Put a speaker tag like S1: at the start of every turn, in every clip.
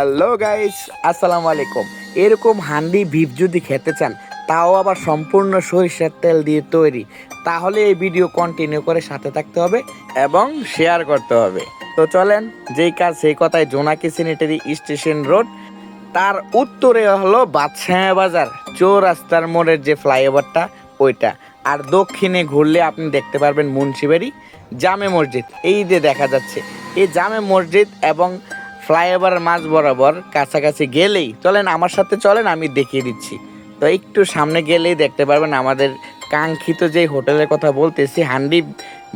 S1: Hello guys আসসালামু আলাইকুম এরকম হান্ডি ভিপ যদি খেতে চান, তাও আবার সম্পূর্ণ সরিষার তেল দিয়ে তৈরি। তাহলে এই ভিডিও কন্টিনিউ করে সাথে থাকতে হবে এবং শেয়ার করতে হবে। তো চলেন, যেই কাজ, সেই কথায় জোনাকি সিনিটারি স্টেশন রোড। তার উত্তরে হলো বাদশাহ বাজার, চৌরাস্তার মোড়ের যে ফ্লাইওভারটা, ওইটা। আর দক্ষিণে ঘুরলে আপনি দেখতে পারবেন মুন্সিবাড়ি জামে মসজিদ। এই যে দেখা যাচ্ছে, এই জামে মসজিদ এবং ফ্লাইওভার মাঝ বরাবর কাছাকাছি গেলেই চলেন, আমার সাথে চলেন, আমি দেখিয়ে দিচ্ছি। তো একটু সামনে গেলেই দেখতে পারবেন আমাদের কাঙ্ক্ষিত যে হোটেলের কথা বলতেছি, হান্ডি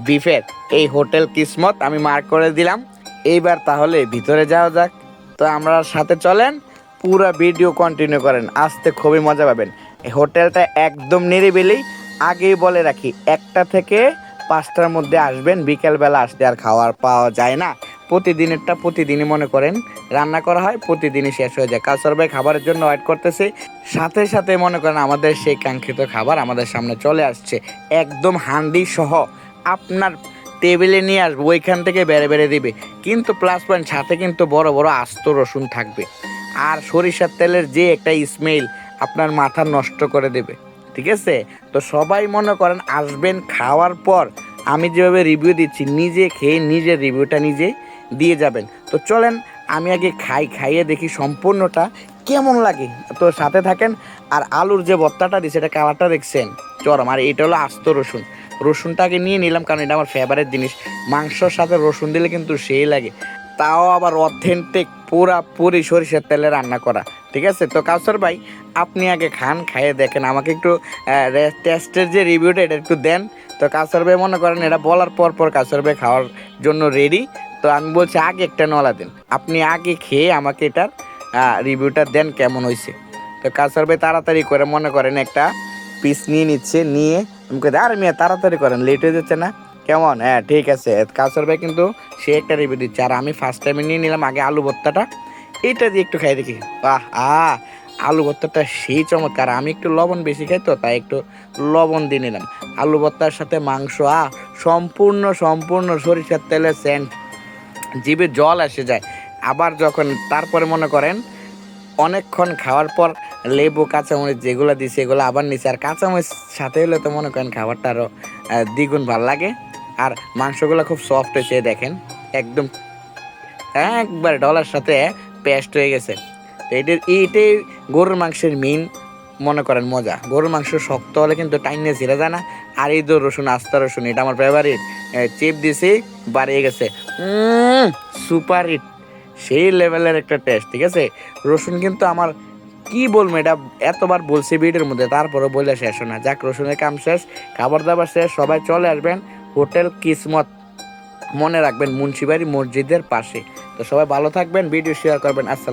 S1: বিফের এই হোটেল কিসমত, আমি মার্ক করে দিলাম। এইবার তাহলে ভিতরে যাওয়া যাক। তো আমরা সাথে চলেন, পুরো ভিডিও কন্টিনিউ করেন, আসতে খুবই মজা পাবেন। হোটেলটা একদম নিরিবিলি, আগেই বলে রাখি, একটা থেকে পাঁচটার মধ্যে আসবেন, বিকেলবেলা আসতে আর খাওয়ার পাওয়া যায় না। প্রতিদিনেরটা প্রতিদিনই মনে করেন রান্না করা হয়, প্রতিদিনই শেষ হয়ে যায়। কাসর ভাই খাবারের জন্য ওয়েট করতেছে। সাথে সাথে মনে করেন আমাদের সেই কাঙ্ক্ষিত খাবার আমাদের সামনে চলে আসছে। একদম হান্ডি সহ আপনার টেবিলে নিয়ে আসব, ওইখান থেকে বেড়ে বেড়ে দিবে। কিন্তু প্লাস পয়েন্ট সাথে কিন্তু বড় বড় আস্ত রসুন থাকবে। আর সরিষার তেলের যে একটা স্মেল আপনার মাথা নষ্ট করে দেবে। ঠিক আছে? তো সবাই মনে করেন আসবেন খাওয়ার পর আমি যেভাবে রিভিউ দিচ্ছি, নিজে খেয়ে নিজের রিভিউটা নিজে দিয়ে যাবেন। তো চলেন, আমি আগে খাই, খাইয়ে দেখি সম্পূর্ণটা কেমন লাগে। তো সাথে থাকেন, আর আলুর যে ভর্তাটা দিছে, এটা কালারটা দেখছেন? চরম, আর এটা হলো আস্ত রসুন। রসুনটাকে নিয়ে নিলাম, কারণ এটা আমার ফেভারিট জিনিস। মাংসর সাথে রসুন দিলে কিন্তু সেই লাগে। তাও আবার অথেন্টিক পুরাপুরি সরিষার তেলে রান্না করা। ঠিক আছে? তো কাউসার ভাই, আপনি আগে খান, খাইয়ে দেখেন। আমাকে একটু টেস্টের যে রিভিউটা এটা একটু দেন। তো কাউসার ভাই মনে করেন, এটা বলার পর পর কাউসার ভাই খাওয়ার জন্য রেডি তো আমি বলছি, আগে একটা নলা দেন। আপনি আগে খেয়ে আমাকে এটার রিভিউটা দেন কেমন হয়েছে তো কাউসার ভাই তাড়াতাড়ি করে মনে করেন একটা পিস নিয়ে নিচ্ছে, নিয়ে আমি কই, আর মেয়ে, তাড়াতাড়ি করেন লেট হয়ে যাচ্ছে না? কেমন? হ্যাঁ ঠিক আছে। কাউসার ভাই কিন্তু সে একটা রিভিউ দিচ্ছে। আর আমি ফার্স্ট টাইমে নিয়ে নিলাম, আগে আলু ভর্তাটা। এইটা দিয়ে একটু খাই দেখি। বাহ, আ, আলু ভর্তাটা সেই চমৎকার। আমি একটু লবণ বেশি খাই তো, তাই একটু লবণ দিয়ে নিলাম। আলু ভর্তার সাথে মাংস, আ, সম্পূর্ণ সম্পূর্ণ সরিষার তেলের সেন্ট জিভে জল এসে যায়। আবার যখন তারপরে মনে করেন, অনেকক্ষণ খাওয়ার পর লেবু, কাঁচামরিচ যেগুলো দিছে এগুলো আবার নিচে আর কাঁচামরিচ সাথে হলে তো মনে করেন খাবারটা আরও দ্বিগুণ ভালো লাগে। আর মাংসগুলো খুব সফট হয়েছে, দেখেন, একদম, একবার ডলার সাথে পেস্ট হয়ে গেছে। এটার এইটাই গরুর মাংসের মেন মনে করেন মজা। গরুর মাংস শক্ত হলে কিন্তু টাইনে ছিঁড়ে যায় না আর এই তো রসুন, আস্তা রসুন, এটা আমার ফেভারিট চিপ দিছি, বাড়িয়ে গেছে। Super hit. সেই লেভেলের একটা টেস্ট ঠিক আছে? রসুন কিন্তু আমার কি বলব, এটা এতবার বলছি ভিডিওর মধ্যে তারপরে বলে শেষ না। যাক, রসুনের কাম শেষ, খাবার দাবার শেষ, সবাই চলে আসবেন হোটেল কিসমত। মনে রাখবেন, মুন্সিবাড়ি মসজিদের পাশে। তো সবাই ভালো থাকবেন, ভিডিও শেয়ার করবেন, আসসালাম।